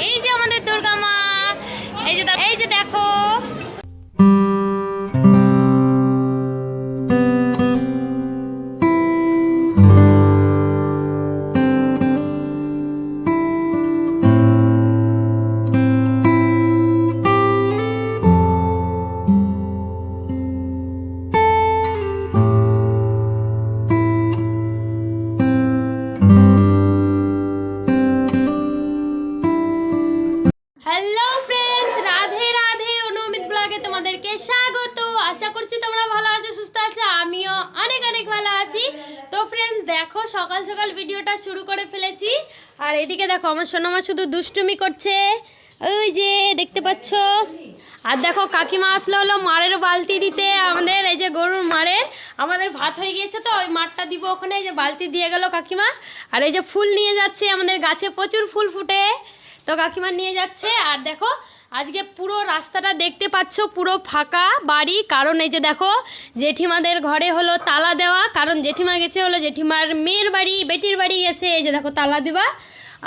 এই যে আমাদের দেখো, আমার সোনামা শুধু দুষ্টুমি করছে। ওই যে, দেখতে পাচ্ছ? আর দেখো, কাকিমা আসলো হলো মারের বালতি দিতে। আমাদের এই যে গরুর মারের আমাদের ভাত হয়ে গিয়েছে তো, ওই মাঠটা দিব ওখানে, এই যে বালতি দিয়ে গেল কাকিমা। আর এই যে ফুল নিয়ে যাচ্ছে, আমাদের গাছে প্রচুর ফুল ফুটে। তো কাকিমা নিয়ে যাচ্ছে, আর দেখো, আজকে পুরো রাস্তাটা দেখতে পাচ্ছ, পুরো ফাঁকা বাড়ি। কারণ এই যে দেখো, জেঠিমাদের ঘরে হলো তালা দেওয়া। কারণ জেঠিমা গেছে হলো জেঠিমার মেয়ের বাড়ি, বেটির বাড়ি গেছে এই যে দেখো তালা দেওয়া।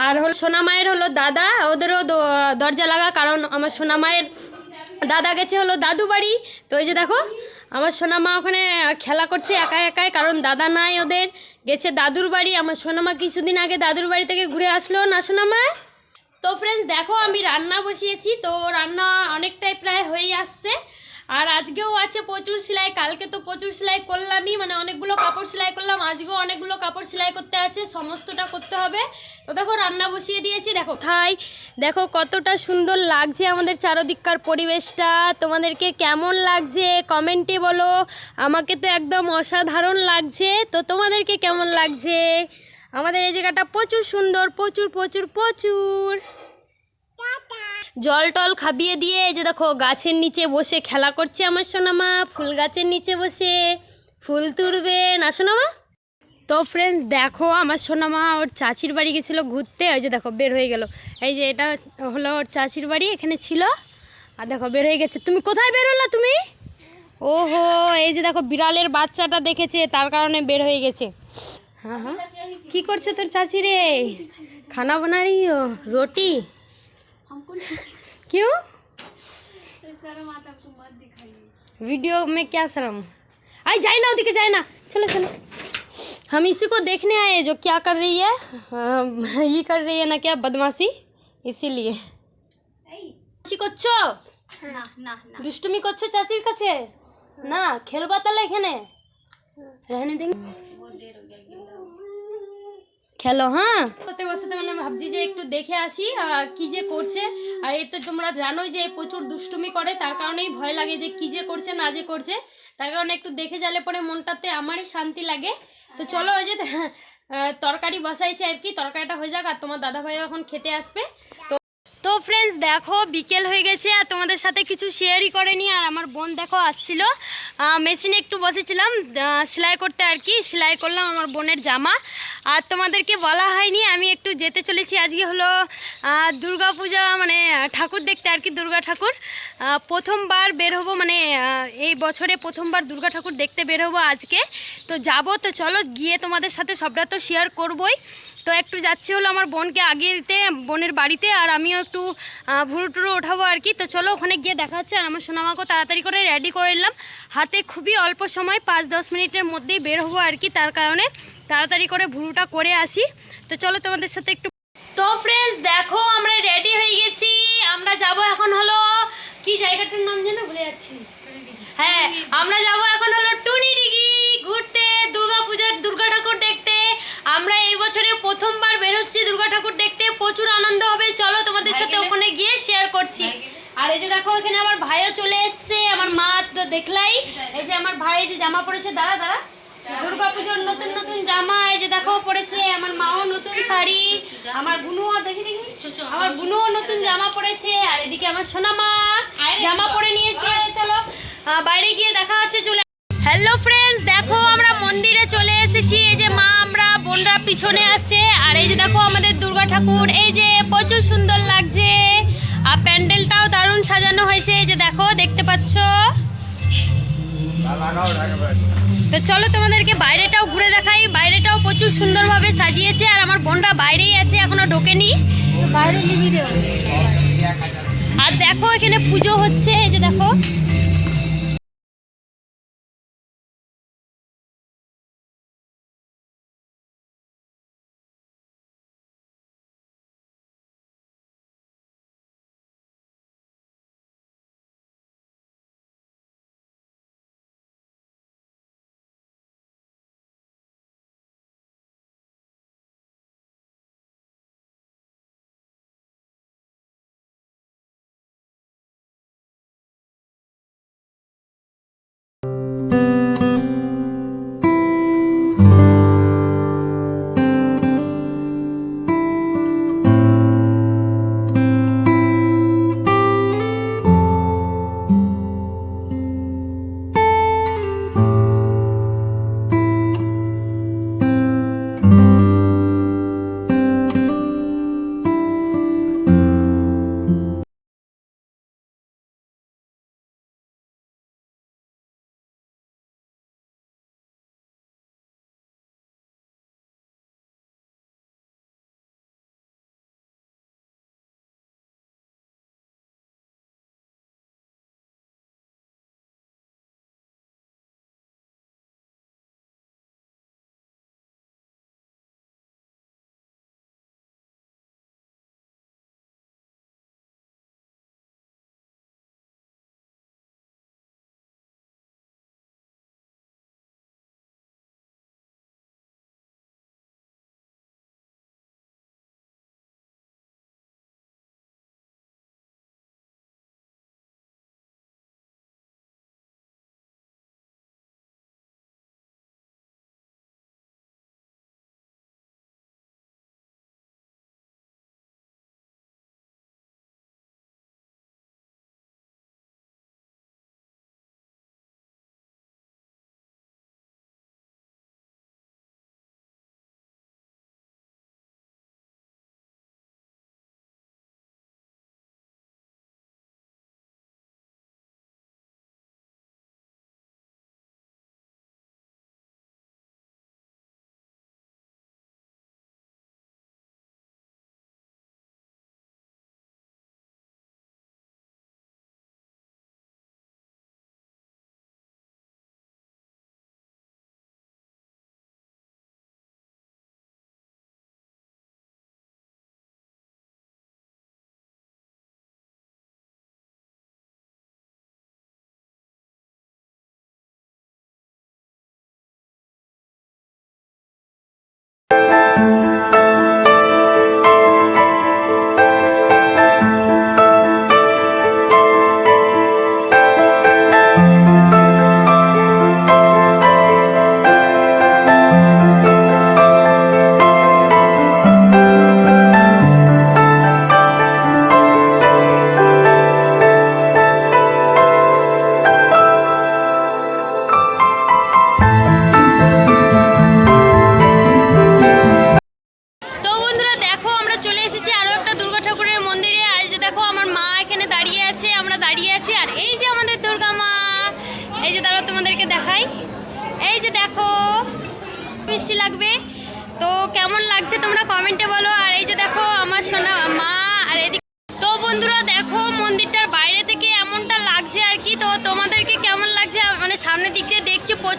আর হলো সোনা মায়ের হলো দাদা, ওদেরও দরজা লাগা, কারণ আমার সোনা মায়ের দাদা গেছে হলো দাদু বাড়ি। তো এই যে দেখো, আমার সোনা মা ওখানে খেলা করছে একা একাই, কারণ দাদা নাই ওদের, গেছে দাদুর বাড়ি। আমার সোনামা কিছুদিন আগে দাদুর বাড়ি থেকে ঘুরে আসলো না সোনামা তো ফ্রেন্ডস দেখো আমি রান্না বসিয়েছি, তো রান্না অনেকটাই প্রায় হয়েই আসছে। আর আজকেও আছে প্রচুর সেলাই, কালকে তো প্রচুর সেলাই করলামই মানে অনেকগুলো কাপড় সেলাই করলাম, আজকেও অনেকগুলো কাপড় সেলাই করতে আছে, সমস্তটা করতে হবে। তো দেখো, রান্না বসিয়ে দিয়েছি, দেখো, খাই। দেখো, কতটা সুন্দর লাগছে আমাদের চারদিককার পরিবেশটা। তোমাদেরকে কেমন লাগছে কমেন্টে বলো। আমাকে তো একদম অসাধারণ লাগছে। তো তোমাদেরকে কেমন লাগছে? আমাদের এই জায়গাটা প্রচুর সুন্দর, প্রচুর প্রচুর প্রচুর। জল টল খাবিয়ে দিয়ে, এই যে দেখো গাছের নিচে বসে খেলা করছে আমার সোনামা, ফুল গাছের নিচে বসে ফুল তুলবে। না সোনামা? তো ফ্রেন্ডস দেখো আমার সোনামা ওর চাচির বাড়ি গেছিল ঘুরতে ওই যে দেখো বের হয়ে গেল। এই যে এটা হলো ওর চাচির বাড়ি, এখানে ছিল। আর দেখো বের হয়ে গেছে। তুমি কোথায় বের হলো তুমি? ওহো, এই যে দেখো বিড়ালের বাচ্চাটা দেখেছে, তার কারণে বের হয়ে গেছে। হ্যাঁ হ্যাঁ। কী করছে তোর চাচি রে? খানা ও রুটি? बना रही हो रोटी क्यों वीडियो में क्या शर्म आई जाए ना ओदिके जाए ना चलो चलो हम इसी को देखने आए हैं जो क्या कर रही है अम, ये कर रही है ना क्या बदमाशी इसीलिए কি করছো না না না দুষ্টুমি করছো চাচির কাছে না খেলবা তাহলে এখানে रहने देंगे খেলো হ্যাঁ? করতে বসে তো মানে ভাবছি যে একটু দেখে আসি কি যে করছে। আর এ তো তোমরা জানোই যে প্রচুর দুষ্টুমি করে, তার কারণেই ভয় লাগে যে কি যে করছে, না যে করছে। তার কারণে একটু দেখে জালে পরে মনটাতে আমারই শান্তি লাগে। তো চলো ওই যে তরকারি বসাইছে আর কি, তরকারিটা হয়ে যাক, আর তোমার দাদা ভাই এখন খেতে আসবে। তো ফ্রেন্ডস দেখো, বিকেল হয়ে গেছে আর তোমাদের সাথে কিছু শেয়ারই করেনি আর আমার বোন দেখো আসছিল। মেশিনে একটু বসেছিলাম সেলাই করতে আর কি। সেলাই করলাম আমার বোনের জামা। আর তোমাদেরকে বলা হয়নি, আমি একটু যেতে চলেছি। আজকে হলো দুর্গা পূজা মানে ঠাকুর দেখতে আর কি, দুর্গা ঠাকুর। প্রথমবার বের হব মানে এই বছরে প্রথমবার দুর্গা ঠাকুর দেখতে বের হব আজকে। তো যাব, তো চলো, গিয়ে তোমাদের সাথে সবটা তো শেয়ার করবোই। তো একটু যাচ্ছি হলো আমার বোনকে আগিয়ে দিতে বোনের বাড়িতে, আর আমিও একটু ভুরু টুরু ওঠাবো আর কি। তো চলো ওখানে গিয়ে দেখা হচ্ছে, আর আমার সোনামাকেও তাড়াতাড়ি করে রেডি করে নিলাম। হাতে খুবই অল্প সময়, পাঁচ দশ মিনিটের মধ্যেই বের হব আর কি তার কারণে। তাড়াতাড়ি করে ভুরুটা করে আসি। তো চলো তোমাদের সাথে একটু তো ফ্রেন্ডস দেখো আমরা রেডি হয়ে গেছি। আমরা যাব এখন হলো কি জায়গাটার নাম যেন ভুলে যাচ্ছি। হ্যাঁ আমরা যাব এখন হলো টুনিডিগি ঘুরতে দুর্গা পূজার দুর্গা ঠাকুর দেখতে আমরা এই বছরে প্রথমবার বেরোচ্ছি দুর্গা ঠাকুর দেখতে প্রচুর আনন্দ হবে। চলো তোমাদের সাথে ওখানে গিয়ে শেয়ার করছি। আর এই যে দেখো এখানে আমার ভাইও চলে এসছে আমার মা তো দেখলাই। এই যে আমার ভাই যে জামা পরেছে দাঁড়া দাঁড়া। দুর্গা পুজোর নতুন নতুন জামা এই যে দেখো পরেছে আমার মাও নতুন শাড়ি আমার বুনুও দেখি দেখি। আমার বুনুও নতুন জামা পরেছে আর এদিকে আমার সোনা মা জামা পরে নিয়েছে চলো। বাইরে গিয়ে দেখা হচ্ছে চলে হ্যালো ফ্রেন্ডস দেখো আমরা মন্দিরে চলে বোনরা পিছনে আসছে আর এই যে দেখো আমাদের দুর্গা ঠাকুর, এই যে প্রচুর সুন্দর লাগছে। আর প্যান্ডেলটাও দারুণ সাজানো হয়েছে, এই যে দেখো, দেখতে পাচ্ছ? তো চলো তোমাদেরকে বাইরেটাও ঘুরে দেখাই, বাইরেটাও প্রচুর সুন্দরভাবে সাজিয়েছে, আর আমার বোনরা বাইরেই আছে, এখনও ঢোকেনি। বাইরে আর দেখো এখানে পুজো হচ্ছে, এই যে দেখো।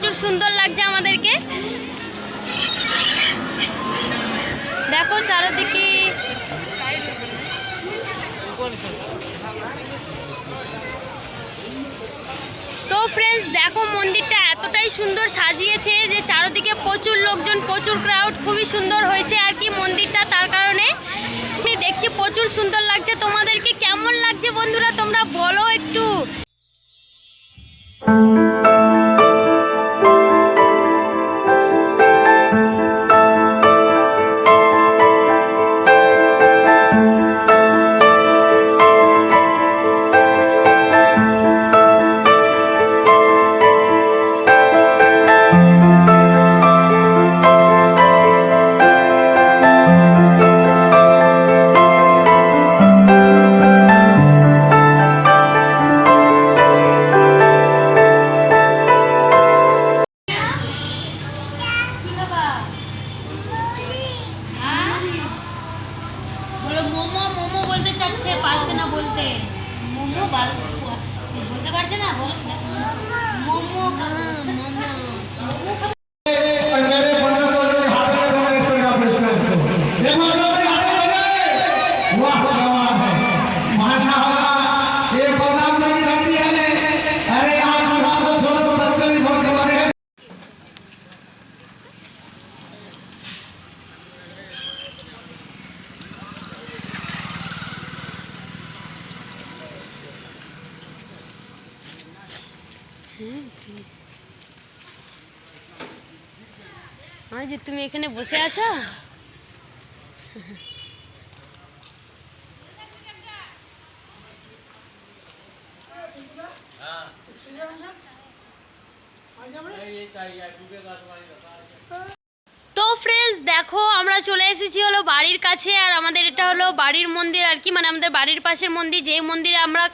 প্রচুর সুন্দর লাগছে আমাদেরকে। দেখো চারোদিকে। তো ফ্রেন্ডস দেখো মন্দিরটা এতটাই সুন্দর সাজিয়েছে যে চারোদিকে প্রচুর লোকজন, প্রচুর ক্রাউড খুবই সুন্দর হয়েছে আর কি মন্দিরটা তার কারণে। আপনি দেখছি প্রচুর সুন্দর লাগছে। তোমাদেরকে কেমন লাগছে বন্ধুরা, তোমরা বলো একটু। বলতে মোমো বাল বলতে পারছে না? বলো। মোমো মোমো আর যে তুমি এখানে বসে আছো? তো ফ্রেন্ডস দেখো, আমরা চলে এসেছি হলো বাড়ির কাছে, আর আমাদের এটা হলো বাড়ির মন্দির আর কি মানে আমাদের বাড়ির পাশের মন্দির, যেই মন্দিরে আমরা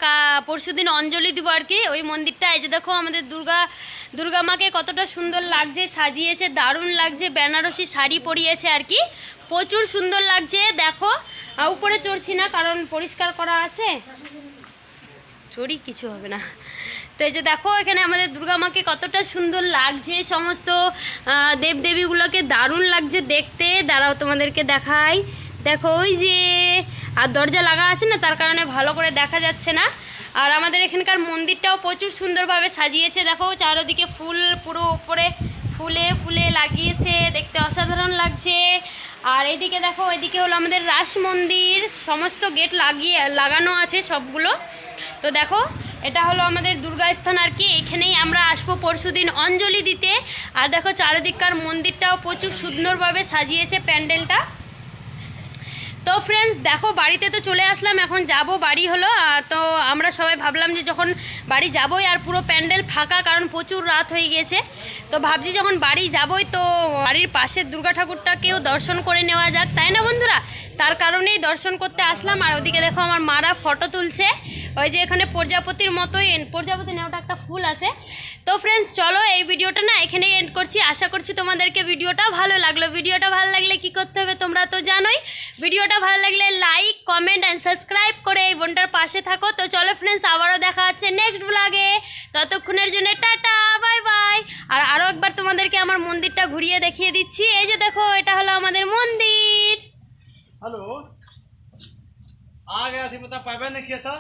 পরশু দিন অঞ্জলি দিব আর কি, ওই মন্দিরটা, এই যে দেখো আমাদের দুর্গা দুর্গা মাকে কতটা সুন্দর লাগছে, সাজিয়েছে, দারুণ লাগছে, বেনারসি শাড়ি পরিয়েছে আর কি। প্রচুর সুন্দর লাগছে, দেখো। উপরে চড়ছি না, কারণ পরিষ্কার করা আছে। চড়ি কিছু হবে না। তো এই যে দেখো, এখানে আমাদের দুর্গা মাকে কতটা সুন্দর লাগছে, সমস্ত দেবদেবীগুলোকে দারুণ লাগছে দেখতে। দাঁড়াও তোমাদেরকে দেখাই। দেখো, ওই যে, আর দরজা লাগা আছে না, তার কারণে ভালো করে দেখা যাচ্ছে না। আর আমাদের এখানকার মন্দিরটাও প্রচুর সুন্দরভাবে সাজিয়েছে। দেখো, চারোদিকে ফুল পুরো উপরে ফুলে ফুলে লাগিয়েছে, দেখতে অসাধারণ লাগছে। আর এদিকে দেখো, এদিকে হলো আমাদের রাস মন্দির। সমস্ত গেট লাগিয়ে, লাগানো আছে সবগুলো। তো দেখো, এটা হলো আমাদের দুর্গা স্থান আর কি। এখানেই আমরা আসব পরশুদিন অঞ্জলি দিতে। আর দেখো, চারিদিককার মন্দিরটাও প্রচুর সুন্দরভাবে সাজিয়েছে প্যান্ডেলটা। তো ফ্রেন্ডস দেখো, বাড়িতে তো চলে আসলাম, এখন যাব, বাড়ি হলো। তো আমরা সবাই ভাবলাম যে যখন বাড়ি যাবোই, আর পুরো প্যান্ডেল ফাঁকা, কারণ প্রচুর রাত হয়ে গেছে তো ভাবছি যখন বাড়ি যাবোই, তো বাড়ির পাশের দুর্গা ঠাকুরটাকেও দর্শন করে নেওয়া যাক। তাই না বন্ধুরা? তার কারণেই দর্শন করতে আসলাম। আর ওদিকে দেখো, আমার মারা ফটো তুলছে। ওই যে এখানে প্রজাপতির মতোই, প্রজাপতি নেওয়াটা একটা ফুল আছে। তো ফ্রেন্ডস চলো এই ভিডিওটা না এখানেই এন্ড করছি আশা করছি তোমাদেরকে ভিডিওটা ভালো লাগলো ভিডিওটা ভালো লাগলে কি করতে হবে তোমরা তো জানোই ভিডিওটা ভালো লাগলে লাইক কমেন্ট অ্যান্ড সাবস্ক্রাইব করে এই বোনটার পাশে থাকো তো চলো ফ্রেন্ডস আবারও দেখা হচ্ছে নেক্সট ব্লগে ততক্ষণের জন্য টাটা বাই বাই আর আরও একবার তোমাদেরকে আমার মন্দিরটা ঘুরিয়ে দেখিয়ে দিচ্ছি এই যে দেখো এটা হলো আমাদের মন্দির हेलो आ गया थी पता पाइबा नहीं किया था